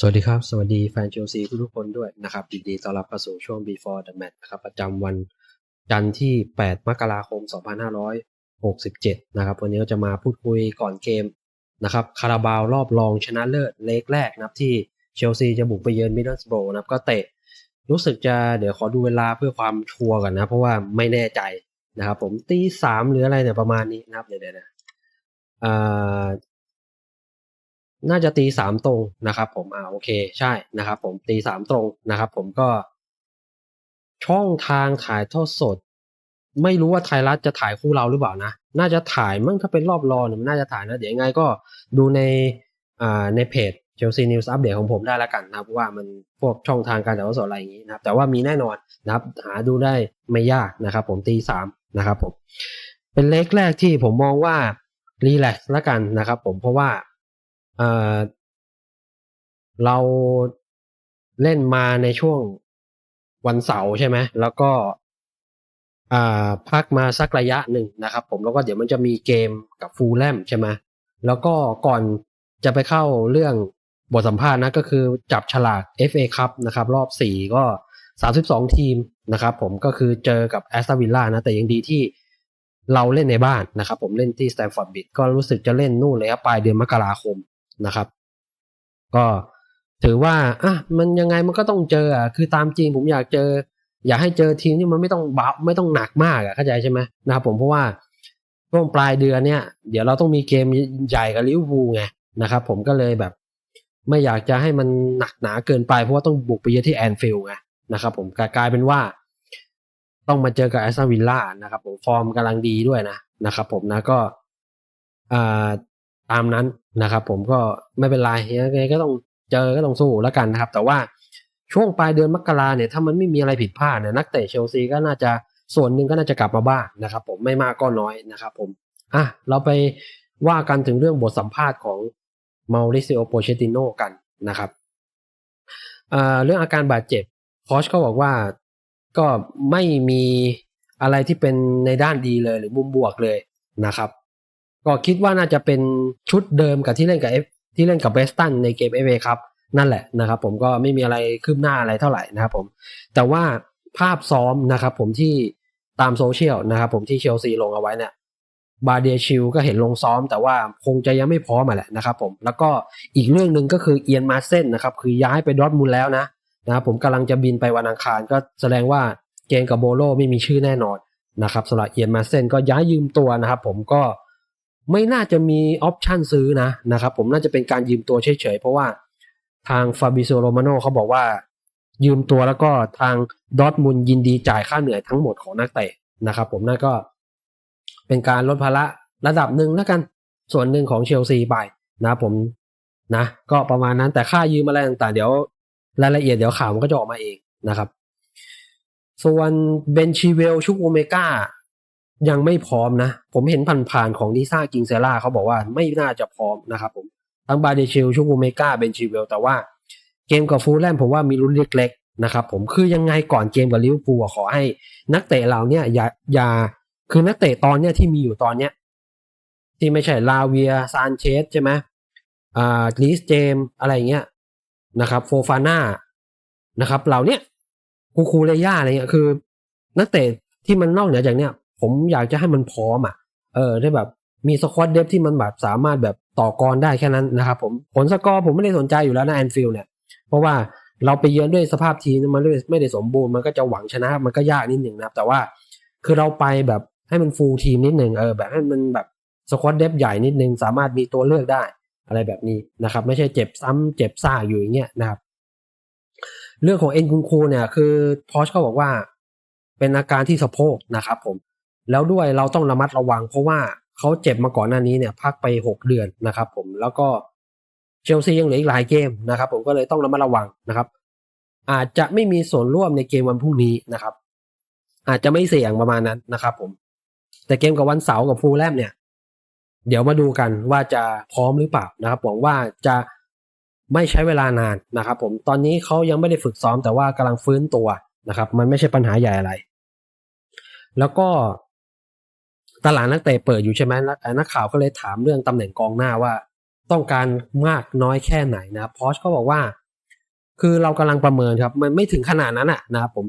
สวัสดีครับ สวัสดีแฟนเชลซีทุกๆคนด้วยนะครับยินดีต้อนรับเข้าสู่ช่วง before the match นะครับ ประจำวันจันทร์ที่ 8 มกราคม 2567 นะครับ วันนี้ก็จะมาพูดคุยก่อนเกมนะครับคาราบาวรอบรองชนะเลิศเลกแรกนะครับ ที่เชลซีจะบุกไปเยือนมิดเดิลสโบรนะครับ ก็เตะ รู้สึกจะเดี๋ยวขอดูเวลาเพื่อความชัวร์ก่อนนะ เพราะว่าไม่แน่ใจนะครับ ผมตีสามหรืออะไรเนี่ยประมาณนี้นะครับเดี๋ยวนะอ่า น่าจะตีสามตรงนะครับผมอ่าโอเคใช่นะครับผมตีสามตรงนะครับผมก็ ช่องทางถ่ายทอดสด ไม่รู้ว่าไทยรัฐจะถ่ายคู่เราหรือเปล่านะ น่าจะถ่ายมั่งถ้าเป็นรอบรองเนี่ยมันน่าจะถ่ายนะ เดี๋ยวยังไงก็ดูในอ่าในเพจเชลซีนิวส์อัปเดตของผมได้แล้วกันนะครับว่ามันพวกช่องทางการถ่ายทอดสดอะไรอย่างนี้นะครับ แต่ว่ามีแน่นอนนะครับ หาดูได้ไม่ยากนะครับ ผมตีสามนะครับผมเป็นเลขแรกที่ผมมองว่ารีแลกซ์ล้วกันนะครับ ผมเพราะว่า เราเล่นมาในช่วงวันเสาร์ใช่ไหมแล้วก็พักมาสักระยะหนึ่งนะครับ ผมแล้วก็เดี๋ยวมันจะมีเกมกับฟูลแลมใช่ไหมแล้วก็ก่อนจะไปเข้าเรื่องบทสัมภาษณ์นะก็คือจับฉลาก FA ครับนะครับ รอบสี่ก็ 32 ทีมนะครับ ผมก็คือเจอกับแอสตันวิลล่านะ แต่ยังดีที่เราเล่นในบ้านนะครับ ผมเล่นที่สแตมฟอร์ดบิดก็รู้สึกจะเล่นนู่นเลยครับปลายเดือนมกราคม นะครับ ก็ถือว่าอะมันยังไงมันก็ต้องเจออะคือตามจริงผมอยากเจอ อยากให้เจอทีมที่มันไม่ต้องเบาไม่ต้องหนักมากอะเข้าใจใช่ไหมนะครับผมเพราะว่าช่วงปลายเดือนเนี่ย เดี๋ยวเราต้องมีเกมใหญ่กับลิเวอร์พูลไงนะครับ ผมก็เลยแบบ ไม่อยากจะให้มันหนักหนาเกินไป เพราะว่าต้องบุกไปเยือนที่แอนฟิลด์ไงนะครับ ผมกลายเป็นว่า ต้องมาเจอกับแอสตันวิลล่านะครับ ผมฟอร์มกำลังดีด้วยนะนะครับ ผมนะก็อ่า ตามนั้นนะครับ ผมก็ไม่เป็นไรยังไงก็ต้องเจอก็ต้องสู้แล้วกันนะครับ แต่ว่าช่วงปลายเดือนมกราเนี่ยถ้ามันไม่มีอะไรผิดพลาดเนี่ยนักเตะเชลซีก็น่าจะส่วนหนึ่งก็น่าจะกลับมาบ้างนะครับ ผมไม่มากก็น้อยนะครับ ผมอะเราไปว่ากันถึงเรื่องบทสัมภาษณ์ของมาริซิโอโปเชติโนกันนะครับเรื่องอาการบาดเจ็บโค้ชก็บอกว่าก็ไม่มีอะไรที่เป็นในด้านดีเลยหรือมุมบวกเลยนะครับ ก็คิดว่าน่าจะเป็นชุดเดิมกับที่เล่นกับที่เล่นกับเวสตันในเกมเอเครับนั่นแหละนะครับผมก็ไม่มีอะไรคืบหน้าอะไรเท่าไหร่นะครับผมแต่ว่าภาพซ้อมนะครับผมที่ตามโซเชียลนะครับผมที่เชลซีลงเอาไว้เนี่ยบาเดียชิลก็เห็นลงซ้อม แต่ว่าคงจะยังไม่พร้อมมาแหละนะครับผมแล้วก็อีกเรื่องหนึ่งก็คือเอียนมาเซนนะครับคือย้ายไปดอทมุนด์แล้วนะนะครับผมกำลังจะบินไปวันอังคาร ก็แสดงว่าเกมกับโบโลไม่มีชื่อแน่นอนนะครับสำหรับเอียนมาเซนก็ย้ายยืมตัวนะครับผมก็ ไม่น่าจะมีออปชันซื้อนะนะครับผมน่าจะเป็นการยืมตัวเฉยๆ เพราะว่าทางฟาบิโซโรมาโนเขาบอกว่า ยืมตัวแล้วก็ทางดอทมุนยินดีจ่ายค่าเหนื่อยทั้งหมดของนักเตะนะครับผมนั่นก็เป็นการลดภาระระดับหนึ่งแล้วกันส่วนหนึ่งของเชลซีไปนะผมนะ ก็ประมาณนั้นแต่ค่ายืมอะไรต่างๆ เดี๋ยวรายละเอียดเดี๋ยวข่าวมันก็จะออกมาเองนะครับ ส่วนเบนชีเวลชุกโอเมก้า ยังไม่พร้อมนะ ผมเห็นผ่านๆของดิซ่ากิงเซล่าเขาบอกว่าไม่น่าจะพร้อมนะครับผมทั้งบาเดชิลชุกโอเมกาเบนชีเวลแต่ว่าเกมกับฟูลแลมผมว่ามีลุ้นเล็กๆนะครับผมคือยังไงก่อนเกมกับลิเวอร์พูลขอให้นักเตะเราเนี่ยอย่าอย่าคือนักเตะตอนเนี้ยที่มีอยู่ตอนเนี้ยที่ไม่ใช่ลาเวียซานเชสใช่ไหมอ่าลีสเจมอะไรเงี้ยนะครับ โฟฟาน่านะครับเหล่าเนี้ยคูคูเลย่าอะไรเงี้ยคือ นักเตะที่มันนอกเหนือจากเนี้ย ผมอยากจะให้มันพร้อมอะ เออได้แบบมีสควอตเดฟที่มันแบบสามารถแบบต่อกรได้แค่นั้นนะครับผมผลสกอร์ผมไม่ได้สนใจอยู่แล้วนะแอนฟิลเนี่ย เพราะว่าเราไปเยือนด้วยสภาพทีมมันไม่ได้สมบูรณ์มันก็จะหวังชนะมันก็ยากนิดหนึ่งนะครับ แต่ว่าคือเราไปแบบให้มันฟูลทีมนิดหนึ่งเออแบบให้มันแบบสควอตเดฟใหญ่นิดนึงสามารถมีตัวเลือกได้อะไรแบบนี้นะครับ ไม่ใช่เจ็บซ้ำเจ็บซ่าอยู่อย่างเงี้ยนะครับ เรื่องของเอ็นคุงคูเนี่ยคือพอชเขาบอกว่า เป็นอาการที่สะโพกนะครับผม แล้วด้วยเราต้องระมัดระวัง เพราะว่าเขาเจ็บมาก่อนหน้านี้เนี่ยพักไปหกเดือนนะครับผมแล้วก็เชลซียังเหลืออีกหลายเกมนะครับผมก็เลยต้องระมัดระวังนะครับ อาจจะไม่มีส่วนร่วมในเกมวันพรุ่งนี้นะครับ อาจจะไม่เสี่ยงประมาณนั้นนะครับ ผม แต่เกมกับวันเสาร์กับฟูลแลมเนี่ย เดี๋ยวมาดูกันว่าจะพร้อมหรือเปล่านะครับหวังว่าจะไม่ใช้เวลานานนะครับ ผมตอนนี้เขายังไม่ได้ฝึกซ้อมแต่ว่ากำลังฟื้นตัวนะครับ มันไม่ใช่ปัญหาใหญ่อะไร แล้วก็ ตลาดนักเตะเปิดอยู่ใช่ไหมนักข่าวก็เลยถามเรื่องตำแหน่งกองหน้าว่า ต้องการมากน้อยแค่ไหนนะครับพอชก็บอกว่า คือเรากำลังประเมินครับ มันไม่ถึงขนาดนั้นอะนะครับผม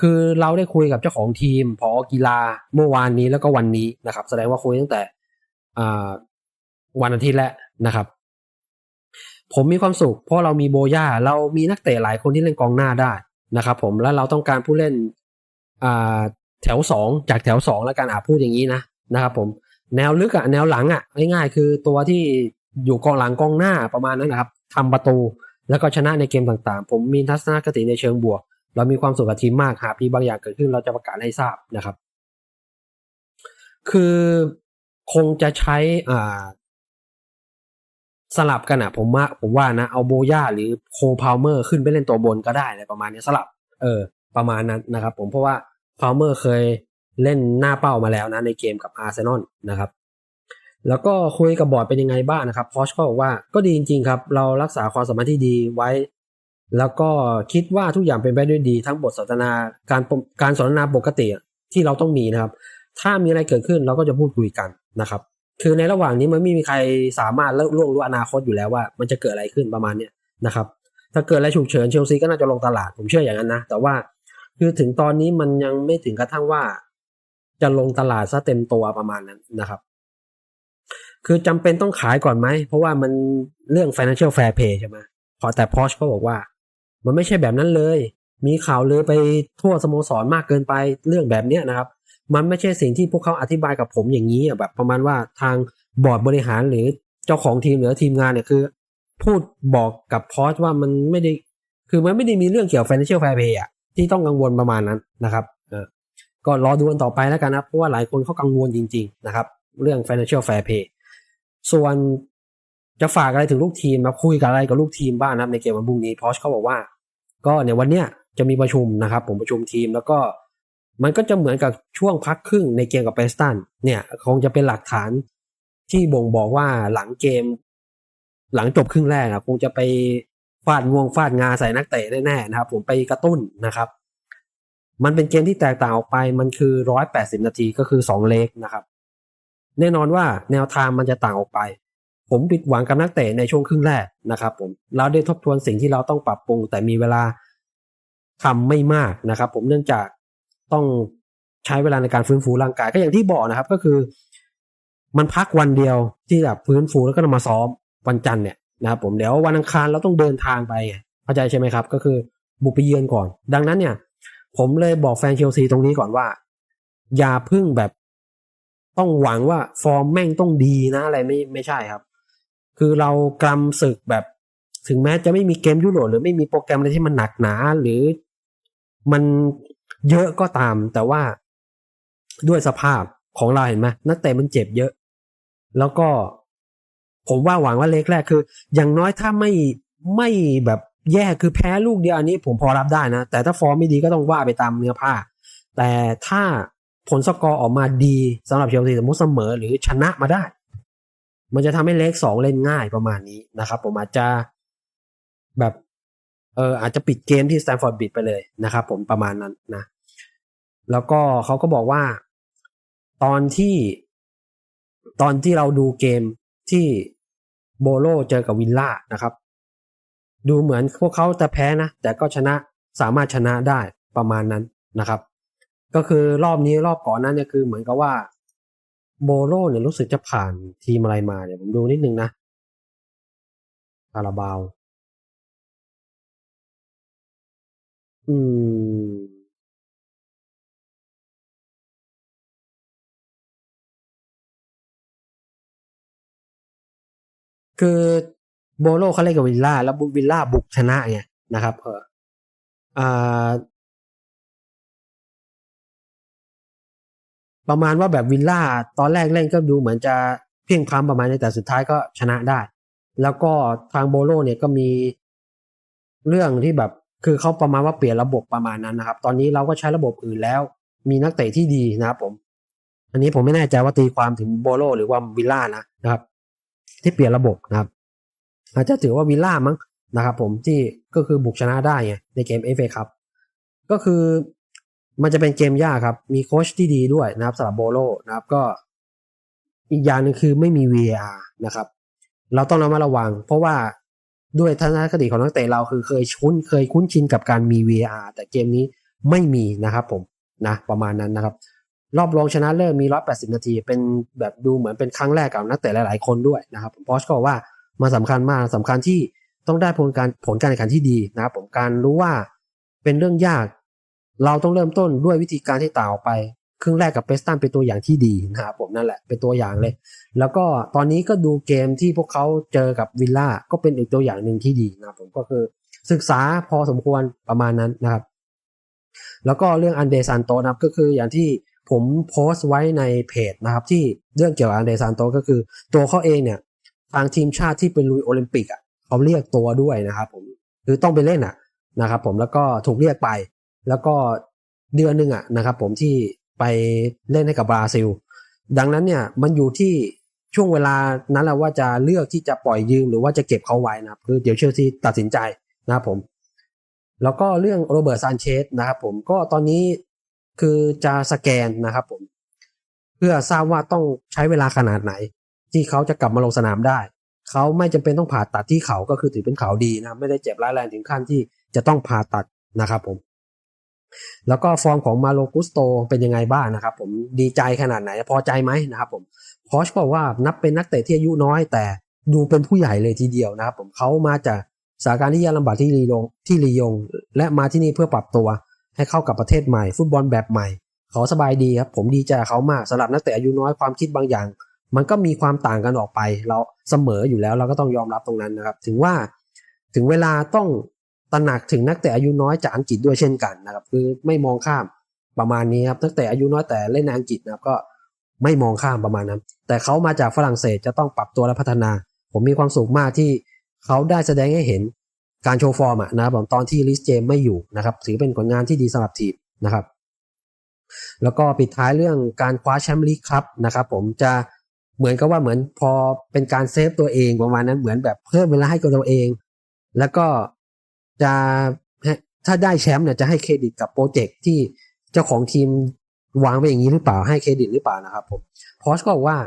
คือเราได้คุยกับเจ้าของทีมพอกีฬาเมื่อวานนี้แล้วก็วันนี้นะครับ แสดงว่าคุยตั้งแต่วันอาทิตย์แล้วนะครับ ผมมีความสุข เพราะเรามีโบย่าเรามีนักเตะหลายคนที่เล่นกองหน้าได้นะครับ ผมแล้วเราต้องการผู้เล่นแถวสองจากแถวสองแล้วกันอ่าพูดอย่างนี้นะ นะครับผมแนวลึกอะแนวหลังอะง่ายๆคือตัวที่อยู่กองหลังกองหน้าประมาณนั้นนะครับทำประตูแล้วก็ชนะในเกมต่างๆ ผมมีทัศนคติในเชิงบวก เรามีความสุขกับทีมมากหากมีบางอย่างเกิดขึ้นเราจะประกาศให้ทราบนะครับ คือคงจะใช้อ่าสลับกันอะผมว่าผมว่านะเอาโบย่าหรือโคพาวเมอร์ขึ้นไปเล่นตัวบนก็ได้อะไรประมาณนี้สลับ เออ ประมาณนั้นนะครับ ผมเพราะว่าพาวเมอร์เคย เล่นหน้าเป้ามาแล้วนะในเกมกับอาร์เซนอลนะครับแล้วก็คุยกับบอร์ดเป็นยังไงบ้างนะครับพอชก็บอกว่าก็ดีจริงๆครับ เรารักษาความสมพันธ์ที่ดีไว้ แล้วก็คิดว่าทุกอย่างเป็นไปด้วยดี ทั้งบทสนทนาการปมการสนทนาปกติที่เราต้องมีนะครับ ถ้ามีอะไรเกิดขึ้นเราก็จะพูดคุยกันนะครับ คือในระหว่างนี้มันไม่มีใครสามารถล่วงรู้อนาคตอยู่แล้วว่า มันจะเกิดอะไรขึ้นประมาณเนี้ยนะครับ ถ้าเกิดอะไรฉุกเฉินเชลซีก็น่าจะลงตลาดผมเชื่ออย่างนั้นนะแต่ว่าคือถึงตอนนี้มันยังไม่ถึงกระทั่งว่า จะลงตลาดซะเต็มตัวประมาณนั้นนะครับ คือจำเป็นต้องขายก่อนไหม เพราะว่ามันเรื่อง financial fair play ใช่ไหมพอแต่พอชก็บอกว่า มันไม่ใช่แบบนั้นเลย มีข่าวเลยไปทั่วสโมสรมากเกินไปเรื่องแบบเนี้ยนะครับ มันไม่ใช่สิ่งที่พวกเขาอธิบายกับผมอย่างนี้อะแบบประมาณว่าทางบอร์ดบริหารหรือเจ้าของทีมหรือทีมงานเนี่ยคือ พูดบอกกับพอชว่ามันไม่ได้ คือมันไม่ได้มีเรื่องเกี่ยวกับ financial fair play อะที่ต้องกังวลประมาณนั้นนะครับ ก็รอดูกันต่อไปแล้วกันนะเพราะว่าหลายคนเขากังวลจริง ๆ นะครับ เรื่อง financial fair play ส่วนจะฝากอะไรถึงลูกทีมมาคุยกับอะไรกับลูกทีมบ้างนะครับในเกมวันพรุ่งนี้พอชเขาบอกว่า ก็ในวันเนี้ยจะมีประชุมนะครับ ผมประชุมทีมแล้วก็มันก็จะเหมือนกับช่วงพักครึ่งในเกมกับเปสตันเนี่ยคงจะเป็นหลักฐานที่บ่งบอกว่าหลังเกม หลังจบครึ่งแรกอะคงจะไปฟาดงวงฟาดงาใส่นักเตะแน่ๆนะครับ ผมไปกระตุ้นนะครับ มันเป็นเกมที่แตกต่างออกไปมันคือร้อยแปดสิบนาทีก็คือสองเลกนะครับ แน่นอนว่าแนวทางมันจะต่างออกไป ผมผิดหวังกับนักเตะในช่วงครึ่งแรกนะครับผมเราได้ทบทวนสิ่งที่เราต้องปรับปรุง แต่มีเวลาทำไม่มากนะครับ ผมเนื่องจากต้องใช้เวลาในการฟื้นฟูร่างกายก็อย่างที่บอกนะครับ ก็คือ มันพักวันเดียวที่แบบฟื้นฟูแล้วก็มาซ้อมวันจันทร์เนี่ยนะครับผมเดี๋ยววันอังคารเราต้องเดินทางไปเข้าใจใช่ไหมครับ ก็คือบุกไปเยือนก่อน ดังนั้นเนี่ย ผมเลยบอกแฟนเชลซีตรงนี้ก่อนว่า อย่าพึ่งแบบต้องหวังว่าฟอร์มแม่งต้องดีนะอะไรไม่ไม่ใช่ครับ คือเรากลำศึกแบบ ถึงแม้จะไม่มีเกมยุโรปหรือไม่มีโปรแกรมอะไรที่มันหนักหนา หรือมันเยอะก็ตาม แต่ว่าด้วยสภาพของเราเห็นไหมนักเตะมันเจ็บเยอะ แล้วก็ผมว่าหวังว่าเล็กแรกคือ อย่างน้อยถ้าไม่ไม่แบบ แย่คือแพ้ลูกเดียวอันนี้ผมพอรับได้นะ แต่ถ้าฟอร์มไม่ดีก็ต้องว่าไปตามเนื้อผ้า แต่ถ้าผลสกอร์ออกมาดีสำหรับเชลซีสมมติเสมอหรือชนะมาได้ มันจะทำให้เลขสองเล่นง่ายประมาณนี้นะครับ ผมอาจจะแบบเอออาจจะปิดเกมที่สแตนฟอร์ดบิดไปเลยนะครับผมประมาณนั้นนะ แล้วก็เขาก็บอกว่า ตอนที่ ตอนที่เราดูเกมที่โบโลเจอกับวิลล่านะครับ ดูเหมือนพวกเขาจะแพ้นะ แต่ก็ชนะสามารถชนะได้ประมาณนั้นนะครับ ก็คือรอบนี้รอบก่อนนั้นเนี่ยคือเหมือนกับว่าโบโลเนี่ยรู้สึกจะผ่านทีมอะไรมาเนี่ยผมดูนิดนึงนะคาราบาว อืม คือ โบโลเขาเล่นกับวิลล่าแล้ววิลล่าบุกชนะไงนะครับเออประมาณว่าแบบวิลล่าตอนแรกเล่นก็ดูเหมือนจะเพียงพล้ำประมาณนี้แต่สุดท้ายก็ชนะได้ แล้วก็ทางโบโลเนี่ยก็มีเรื่องที่แบบคือเขาประมาณว่าเปลี่ยนระบบประมาณนั้นนะครับ ตอนนี้เราก็ใช้ระบบอื่นแล้ว มีนักเตะที่ดีนะครับผม อันนี้ผมไม่แน่ใจว่าตีความถึงโบโลหรือว่าวิลล่านะนะครับ ที่เปลี่ยนระบบนะครับ อาจจะถือว่าวิลล่ามั้งนะครับผมที่ก็คือบุกชนะได้ไงในเกมเอฟเอครับก็คือมันจะเป็นเกมยากครับ มีโค้ชที่ดีด้วยนะครับสำหรับโบโลนะครับก็อีกอย่างหนึ่งคือไม่มี VAR นะครับ เราต้องระมัดระวัง เพราะว่าด้วยทัศนคติของนักเตะเราคือเคยคุ้นเคยคุ้นชินกับการมี VAR แต่เกมนี้ไม่มีนะครับผมนะประมาณนั้นนะครับ รอบรองชนะเลิศมี 180 นาที เป็นแบบดูเหมือนเป็นครั้งแรกกับนักเตะหลาย ๆ คนด้วยนะครับผมพอชก็บอกว่า มาสำคัญมากสำคัญที่ต้องได้ผลการผลการแข่งขันที่ดีนะครับผมการรู้ว่าเป็นเรื่องยาก เราต้องเริ่มต้นด้วยวิธีการที่ต่างออกไป ครึ่งแรกกับเปสตันเป็นตัวอย่างที่ดีนะครับผมนั่นแหละเป็นตัวอย่างเลย แล้วก็ตอนนี้ก็ดูเกมที่พวกเขาเจอกับวิลล่าก็เป็นอีกตัวอย่างหนึ่งที่ดีนะครับผมก็คือศึกษาพอสมควรประมาณนั้นนะครับ แล้วก็เรื่องอันเดซานโตนะครับก็คืออย่างที่ผมโพสต์ไว้ในเพจนะครับ ที่เรื่องเกี่ยวกับอันเดซานโตก็คือตัวเขาเองเนี่ย ทางทีมชาติที่เป็นลุยโอลิมปิกอะเขาเรียกตัวด้วยนะครับผมคือต้องไปเล่นอะนะครับผมแล้วก็ถูกเรียกไป แล้วก็เดือนหนึ่งอะนะครับผมที่ไปเล่นให้กับบราซิล ดังนั้นเนี่ยมันอยู่ที่ช่วงเวลานั้นแหละว่าจะเลือกที่จะปล่อยยืมหรือว่าจะเก็บเขาไว้นะครับคือเดี๋ยวเชลซีตัดสินใจนะครับผม แล้วก็เรื่องโรเบิร์ตซานเชสนะครับผมก็ตอนนี้คือจะสแกนนะครับผม เพื่อทราบว่าต้องใช้เวลาขนาดไหน ที่เขาจะกลับมาลงสนามได้ เขาไม่จำเป็นต้องผ่าตัดที่เขาก็คือถือเป็นเขาดีนะไม่ได้เจ็บร้ายแรงถึงขั้นที่จะต้องผ่าตัดนะครับผมแล้วก็ฟอร์มของมาโลกุสโตเป็นยังไงบ้างนะครับ ผมดีใจขนาดไหนพอใจไหมนะครับผมพอชบอกว่านับเป็นนักเตะที่อายุน้อย แต่ดูเป็นผู้ใหญ่เลยทีเดียวนะครับผมเขามาจากสถานการณ์ที่ยากลำบากที่ลียงที่ลียง และมาที่นี่เพื่อปรับตัว ให้เข้ากับประเทศใหม่ ฟุตบอลแบบใหม่ เขาสบายดีครับผมดีใจเขามากสำหรับนักเตะอายุน้อยความคิดบางอย่าง มันก็มีความต่างกันออกไป เราเสมออยู่แล้วเราก็ต้องยอมรับตรงนั้นนะครับ ถึงว่าถึงเวลาต้องตระหนักถึงนักเตะอายุน้อยจากอังกฤษด้วยเช่นกันนะครับ คือไม่มองข้ามประมาณนี้ครับนักเตะอายุน้อยแต่เล่นในอังกฤษนะครับก็ไม่มองข้ามประมาณนั้น แต่เขามาจากฝรั่งเศสจะต้องปรับตัวและพัฒนา ผมมีความสุขมากที่เขาได้แสดงให้เห็นการโชว์ฟอร์มอะนะครับตอนที่ลิสเจมไม่อยู่นะครับ ถือเป็นผลงานที่ดีสำหรับทีมนะครับ แล้วก็ปิดท้ายเรื่องการคว้าแชมป์ลีกครับนะครับ ผมจะ เหมือนกับว่าเหมือนพอเป็นการเซฟตัวเองประมาณนั้นเหมือนแบบเพิ่มเวลาให้กับตัวเอง แล้วก็จะถ้าได้แชมป์เนี่ยจะให้เครดิตกับโปรเจกต์ที่เจ้าของทีมวางไว้อย่างนี้หรือเปล่าให้เครดิตหรือเปล่านะครับผมพอชก็บอกว่า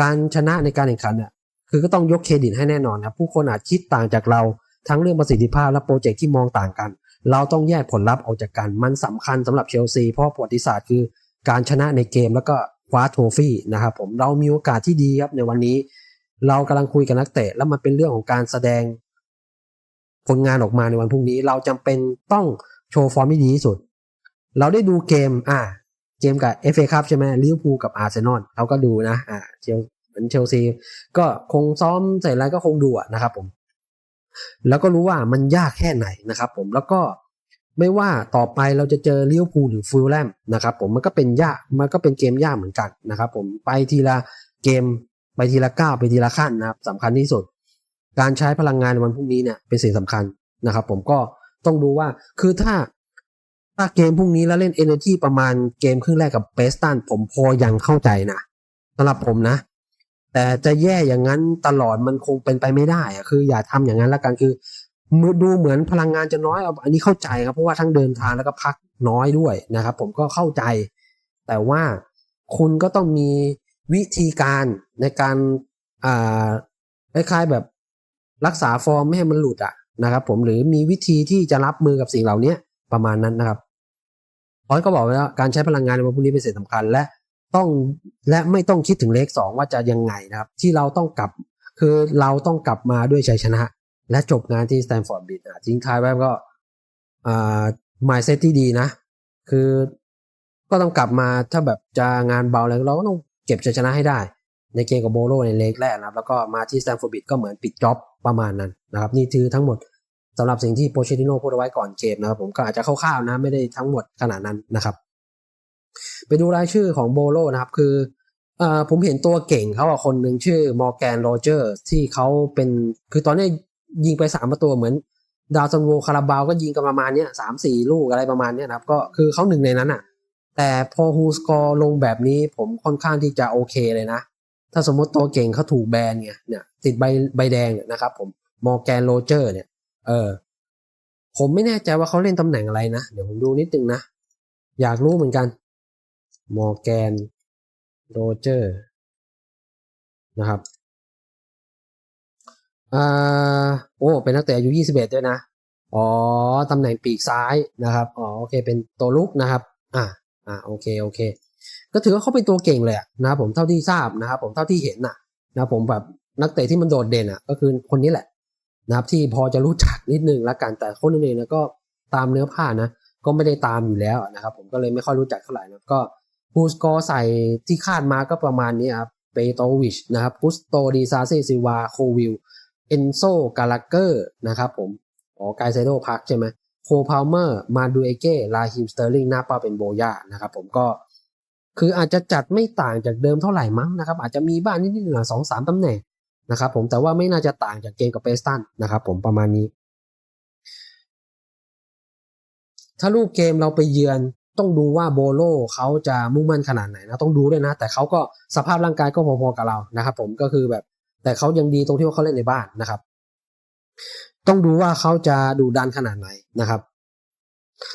การชนะในการแข่งขันเนี่ยคือก็ต้องยกเครดิตให้แน่นอนครับผู้คนอาจคิดต่างจากเราทั้งเรื่องประสิทธิภาพและโปรเจกต์ที่มองต่างกัน เราต้องแยกผลลัพธ์ออกจากกัน มันสำคัญสำหรับเชลซีเพราะประวัติศาสตร์คือการชนะในเกมแล้วก็ คว้าโทฟี่นะครับผมเรามีโอกาสที่ดีครับในวันนี้ เรากำลังคุยกับนักเตะแล้วมันเป็นเรื่องของการแสดงผลงานออกมาในวันพรุ่งนี้ เราจำเป็นต้องโชว์ฟอร์มที่ดีที่สุด เราได้ดูเกมอ่าเกมกับเอฟเอคัพใช่ไหมลิเวอร์พูลกับอาร์เซนอลเราก็ดูนะอ่าเชลเหมือนเชลซีก็คงซ้อมใส่อะไรก็คงดูนะครับผมแล้วก็รู้ว่ามันยากแค่ไหนนะครับผมแล้วก็ ไม่ว่าต่อไปเราจะเจอเลิเวอร์พูหรือฟูลแลมนะครับผมมันก็เป็นยากมันก็เป็นเกมยากเหมือนกันนะครับผมไปทีละเกมไปทีละก้าวไปทีละขั้นนะครับสำคัญที่สุด การใช้พลังงานในวันพรุ่งนี้เนี่ยเป็นสิ่งสำคัญนะครับ ผมก็ต้องดูว่าคือถ้าถ้าเกมพรุ่งนี้แล้วเล่น Energy ประมาณเกมครึ่งแรกกับเปสตันผมพอยังเข้าใจนะสำหรับผมนะ แต่จะแย่อย่างนั้นตลอดมันคงเป็นไปไม่ได้อะคืออย่าทำอย่างนั้นละกันคือ ดูเหมือนพลังงานจะน้อยอันนี้เข้าใจครับเพราะว่าทั้งเดินทางแล้วก็พักน้อยด้วยนะครับ ผมก็เข้าใจ แต่ว่าคุณก็ต้องมีวิธีการในการอ่าคล้ายๆแบบรักษาฟอร์มไม่ให้มันหลุดอะนะครับ ผมหรือมีวิธีที่จะรับมือกับสิ่งเหล่านี้ประมาณนั้นนะครับพอยก็บอกว้แล้วการใช้พลังงานในวันพรุ่งนี้เป็นสิ่งสำคัญและต้องและไม่ต้องคิดถึงเลขสองว่าจะยังไงนะครับ ที่เราต้องกลับคือเราต้องกลับมาด้วยชัยชนะ และจบงานที่สแตนฟอร์ดบิดอะทิ้งท้ายไว้ก็อ่ามายเซตที่ดีนะ คือก็ต้องกลับมาถ้าแบบจะงานเบาแล้วเราก็ต้องเก็บชัยชนะให้ได้ ในเกมกับโบโลในเลกแรกนะครับ แล้วก็มาที่สแตนฟอร์ดบิดก็เหมือนปิดจ็อบประมาณนั้นนะครับ นี่คือทั้งหมดสำหรับสิ่งที่โปเชติโน่พูดเอาไว้ก่อนเกมนะครับ ผมก็อาจจะคร่าวๆนะไม่ได้ทั้งหมดขนาดนั้นนะครับ ไปดูรายชื่อของโบโลนะครับ คือเอ่อผมเห็นตัวเก่งเขาอะคนหนึ่งชื่อมอร์แกนโรเจอร์ที่เขาเป็นคือตอนนี้ ยิงไปสามประตูเหมือน ดาวซันโวคาราบาวก็ยิงกันประมาณเนี้ยสามสี่ลูกอะไรประมาณเนี้ยนะครับ ก็คือเขาหนึ่งในนั้นอะแต่พอฮูสกอร์ลงแบบนี้ผมค่อนข้างที่จะโอเคเลยนะ ถ้าสมมติตัวเก่งเขาถูกแบนเนี่ยเนี่ย ติดใบใบแดงเนี่ยนะครับ ผมมอร์แกนโรเจอร์ เนี่ย เออ ผมไม่แน่ใจว่าเขาเล่นตำแหน่งอะไรนะ เดี๋ยวผมดูนิดนึงนะ อยากรู้เหมือนกันมอร์แกนโรเจอร์นะครับ อ่าโอ้เป็นนักเตะอายุ 21 ด้วยนะ อ๋อ ตำแหน่งปีกซ้ายนะครับ อ๋อโอเค เป็นตัวลุกนะครับ อ่าอ่าโอเคโอเค ก็ถือว่าเขาเป็นตัวเก่งเลยนะครับผมเท่าที่ทราบนะครับผมเท่าที่เห็นน่ะนะผมแบบนักเตะที่มันโดดเด่นอะ ก็คือคนนี้แหละ นะครับ ที่พอจะรู้จักนิดนึงละกันแต่คนอื่นๆนะก็ตามเนื้อผ้านะ ก็ไม่ได้ตามอยู่แล้วนะครับ ผมก็เลยไม่ค่อยรู้จักเท่าไหร่นะก็ฮูสกอร์ใส่ที่คาดมาก็ประมาณนี้ครับเปโตวิชนะครับกุสโตดีซาเซซิวาโควิล เอนโซกาลาเกอร์นะครับผมอ๋อไกเซโดพักใช่ไหมโคพาวเมอร์มาดูเอเก้ลาฮิมสเตอร์ลิงหน้าเป้าเป็นโบย่านะครับผมก็คืออาจจะจัดไม่ต่างจากเดิมเท่าไหร่มั้งนะครับอาจจะมีบ้างนิดๆหน่อยสองสามตำแหน่งนะครับผมแต่ว่าไม่น่าจะต่างจากเกมกับเปสตันนะครับผมประมาณนี้ ถ้ารูปเกมเราไปเยือนต้องดูว่าโบโลเขาจะมุ่งมั่นขนาดไหนนะต้องดูด้วยนะ แต่เขาก็สภาพร่างกายก็พอๆกับเรานะครับผมก็คือแบบ แต่เขายังดีตรงที่ว่าเขาเล่นในบ้านนะครับ ต้องดูว่าเขาจะดูดันขนาดไหนนะครับ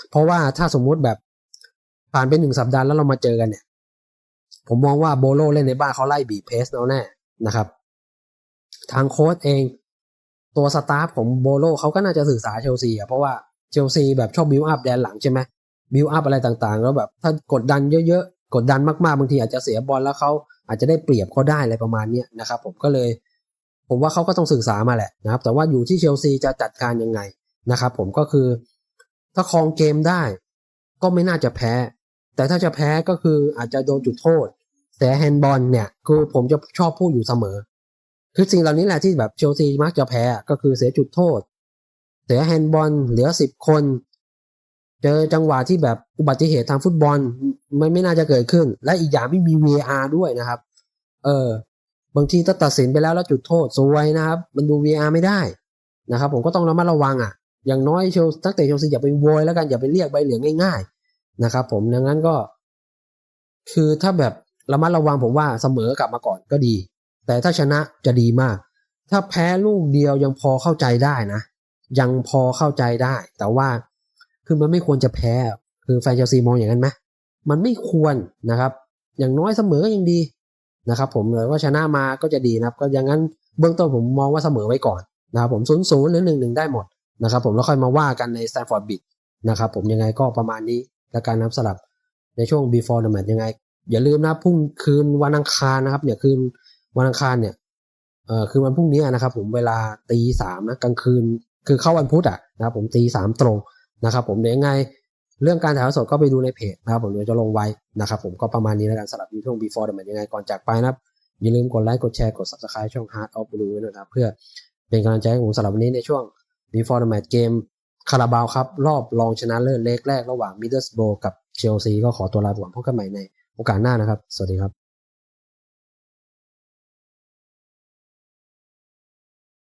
เพราะว่าถ้าสมมุติแบบผ่านไปหนึ่งสัปดาห์แล้วเรามาเจอกันเนี่ย ผมมองว่าโบโลเล่นในบ้านเขาไล่บีเพสเอาแน่นะครับ ทางโค้ชเอง ตัวสตาฟของโบโลเขาก็น่าจะสื่อสารเชลซีอะเพราะว่าเชลซีแบบชอบบิวอัพแดนหลังใช่ไหมบิวอัพอะไรต่างๆ แล้วแบบถ้ากดดันเยอะๆ กดดันมากๆบางทีอาจจะเสียบอลแล้วเขาอาจจะได้เปรียบเขาได้อะไรประมาณนี้นะครับ ผมก็เลย ผมว่าเขาก็ต้องสื่อสารมาแหละนะครับ แต่ว่าอยู่ที่เชลซีจะจัดการยังไงนะครับ ผมก็คือ ถ้าครองเกมได้ ก็ไม่น่าจะแพ้ แต่ถ้าจะแพ้ก็คืออาจจะโดนจุดโทษเสียแฮนด์บอลเนี่ยคือผมจะชอบพูดอยู่เสมอ คือสิ่งเหล่านี้แหละที่แบบเชลซีมักจะแพ้ก็คือเสียจุดโทษ เสียแฮนด์บอลเหลือสิบคน เจอจังหวะที่แบบอุบัติเหตุทางฟุตบอลไม่ไม่น่าจะเกิดขึ้น และอีกอย่างไม่มี VR ด้วยนะครับ เออ บางทีถ้าตัดสินไปแล้วแล้วจุดโทษซวยนะครับ มันดู VR ไม่ได้นะครับ ผมก็ต้องระมัดระวังอะ อย่างน้อยเชลตั้งแต่เชลซีอย่าไปโวยแล้วกันอย่าไปเรียกใบเหลืองง่าย ๆ นะครับ ผมดังนั้นก็ คือถ้าแบบระมัดระวังผมว่าเสมอกลับมาก่อนก็ดี แต่ถ้าชนะจะดีมาก ถ้าแพ้ลูกเดียวยังพอเข้าใจได้นะยังพอเข้าใจได้ แต่ว่า คือมันไม่ควรจะแพ้ คือแฟนเชลซีมองอย่างนั้นไหมมันไม่ควรนะครับ อย่างน้อยเสมอก็ยังดีนะครับ ผมเลยว่าชนะมาก็จะดีนะครับ ก็อย่างนั้นเบื้องต้นผมมองว่าเสมอไว้ก่อนนะครับ ผมศูนย์ศูนย์หรือหนึ่งหนึ่งได้หมดนะครับ ผมแล้วค่อยมาว่ากันในสแตนฟอร์ดบิดนะครับ ผมยังไงก็ประมาณนี้และการนับสลับในช่วง before the match ยังไง อย่าลืมนะพรุ่งคืนวันอังคารนะครับ เนี่ยคืนวันอังคารเนี่ยเอ่อคือวันพรุ่งนี้นะครับ ผมเวลาตีสามนะกลางคืนคือเข้าวันพุธอะนะครับผมตีสามตรง นะครับผมเดี๋ยวยังไงเรื่องการถ่ายทอดสดก็ไปดูในเพจนะครับผมเดี๋ยวจะลงไว้นะครับผมก็ประมาณนี้แล้วกันสำหรับช่วง before the match ยังไงก่อนจากไปนะครับอย่าลืมกดไลค์กดแชร์กด subscribe ช่อง Heart of Blue ด้วยนะครับเพื่อเป็นกำลังใจให้ผมสำหรับวันนี้ในช่วง before the match เกมคาราบาวครับ รอบรองชนะเลิศเล็กแรกระหว่าง Middlesbrough กับเชลซีก็ขอตัวลาไปก่อนพบกันใหม่ในโอกาสหน้านะครับ สวัสดีครับ